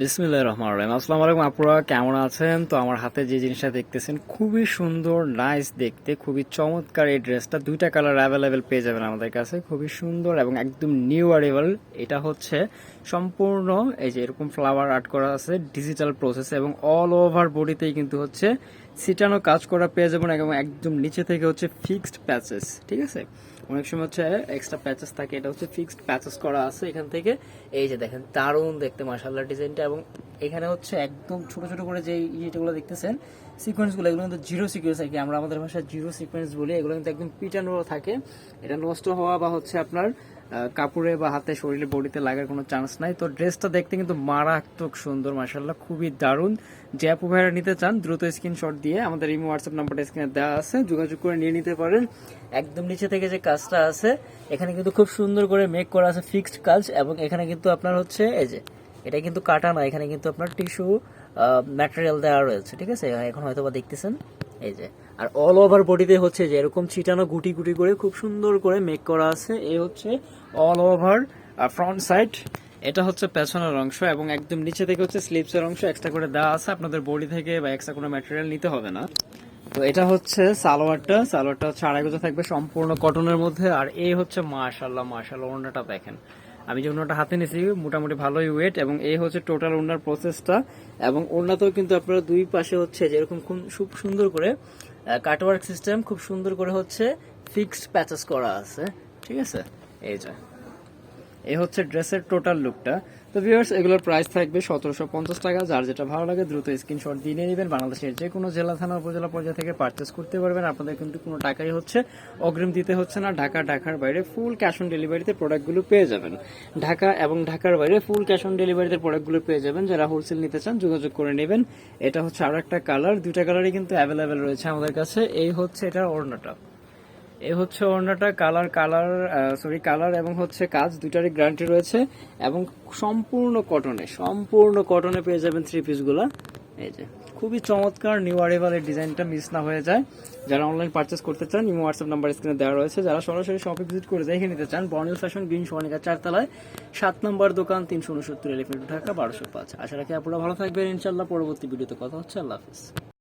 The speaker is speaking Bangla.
বিসমিল্লাহ রহমান রহিম। আসসালামু আলাইকুম আপুরা, কেমন আছেন? তো আমার হাতে যে জিনিসটা দেখতেছেন, খুবই সুন্দর নাইস দেখতে, খুবই চমৎকার এই ড্রেসটা। দুইটা কালার অ্যাভেলেবেল পেয়ে যাবেন আমাদের কাছে, খুবই সুন্দর এবং একদম নিউ অ্যারেবল এটা হচ্ছে সম্পূর্ণ, এই যে এরকম ফ্লাওয়ার আর্ট করা আছে ডিজিটাল প্রসেস এবং অল ওভার বডিতেই কিন্তু হচ্ছে সিটানো কাজ করা পেয়ে যাবেন এবং একদম নিচে থেকে হচ্ছে ফিক্সড প্যাচেস ঠিক আছে? অনেক সময় হচ্ছে এক্সট্রা প্যাচেস থাকে, এটা হচ্ছে ফিক্সড প্যাচেস করা আছে এখান থেকে। এই যে দেখেন, দারুণ দেখতে মার্শাল্লাহ ডিজাইনটা এবং এখানে হচ্ছে একদম ছোট ছোট করে যে ইয়েগুলো দেখতেছেন সিকোয়েন্সগুলো এগুলো কিন্তু জিরো সিকোয়েন্স আর কি। আমরা আমাদের ভাষায় জিরো সিকোয়েন্স বলি, এগুলো কিন্তু একদম পিটানো থাকে। এটা নষ্ট হওয়া বা হচ্ছে আপনার কাপড়ে বা হাতে শরীরে বডিতে লাগার কোনো চান্স নাই। তো ড্রেসটা দেখতে কিন্তু মারাত্মক সুন্দর মার্শাল্লাহ খুবই দারুণ। যে আপু ভাইরা নিতে চান, দ্রুত স্ক্রিনশট দিয়ে আমাদের ইমো হোয়াটসঅ্যাপ নাম্বারটা স্ক্রিনে দেওয়া আছে, যোগাযোগ করে নিয়ে নিতে পারেন। একদম নিচে থেকে যে কাজটা আছে, এখানে কিন্তু খুব সুন্দর করে মেক করা আছে ফিক্সড কাজ এবং এখানে কিন্তু আপনার হচ্ছে, এই যে এটা কিন্তু কাটা না, এখানে কিন্তু আপনার টিস্যু ম্যাটেরিয়াল দেওয়া রয়েছে, ঠিক আছে? এখন হয়তো বা দেখতেছেন, এই যে। আর অল ওভার বডিতে হচ্ছে যে, এরকম ছিটানো গুটি গুটি করে খুব সুন্দর করে মেক করা আছে এই হচ্ছে অল ওভার ফ্রন্ট সাইড এটা হচ্ছে পেছনের অংশ এবং একদম নিচে থেকে হচ্ছে স্লিপসের অংশ এক্সট্রা করে দেওয়া আছে, আপনাদের বডি থেকে বা এক্সট্রা কোনো ম্যাটেরিয়াল নিতে হবে না। তো এটা হচ্ছে সালোয়ারটা সালোয়ারটা হচ্ছে আড়াই থাকবে সম্পূর্ণ কটনের মধ্যে, আর এই হচ্ছে মাশাল্লাহ মাশাল্লাহ ওড়নাটা দেখেন। আমি যে ওটা হাতে নিয়েছি মোটামুটি ভালোই ওয়েট এবং এই হচ্ছে টোটাল ওনার প্রসেসটা এবং ওনাতেও কিন্তু আপনারা দুই পাশে হচ্ছে যেরকম খুব- খুব সুন্দর করে কাটওয়ার্ক সিস্টেম খুব সুন্দর করে হচ্ছে ফিক্সড প্যাচেস করা আছে। ঠিক আছে? এই যে। এই হচ্ছে ড্রেসের টোটাল লুকটা। তো ভিউয়ার্স এগুলোর প্রাইস থাকবে সতেরোশো পঞ্চাশ টাকা। যার যেটা ভালো লাগে, দ্রুত স্ক্রিনশট দিয়ে নিয়ে নেবেন। বাংলাদেশের যে কোনো জেলা, থানা, উপজেলা পর্যায়ে থেকে পারচেস করতে পারবেন। আপনাদের কিন্তু কোনো টাকাই হচ্ছে, অগ্রিম দিতে হচ্ছে না। ঢাকা, ঢাকার বাইরে ফুল ক্যাশ অন ডেলিভারিতে প্রোডাক্টগুলো পেয়ে যাবেন। ঢাকা এবং ঢাকার বাইরে ফুল ক্যাশ অন ডেলিভারিতে প্রোডাক্টগুলো পেয়ে যাবেন। যারা হোলসেল নিতে চান, যোগাযোগ করে নেবেন। এটা হচ্ছে আরও একটা কালার দুইটা কালারই কিন্তু অ্যাভেলেবেল রয়েছে আমাদের কাছে। এই হচ্ছে এটার ওড়নাটা। এই হচ্ছে ওড়নাটা কালার কালার সরি কালার এবং হচ্ছে কাজ দুটারই গ্যারান্টি রয়েছে এবং সম্পূর্ণ কটনে সম্পূর্ণ কটনে পেয়ে যাবেন থ্রি পিসগুলা এই যে, খুবই চমৎকার নিউ আরিভাল এই ডিজাইনটা মিস না হয়ে যায়। যারা অনলাইন পারচেস করতে চান ইমো হোয়াটসঅ্যাপ নাম্বার স্ক্রিনে দেওয়া রয়েছে। যারা সরাসরি শপে ভিজিট করে দেখে নিতে চান বর্ণিল ফ্যাশন গ্রিন সোয়ানিকা চারতলায়, সাত নম্বর দোকান, তিনশো উনসত্তর এলিফেন্ট ঢাকা, বারোশো পাঁচ। আশা রাখি আপনারা ভালো থাকবেন। ইনশাল্লাহ পরবর্তী ভিডিওতে কথা হচ্ছে। আল্লাহ হাফিজ।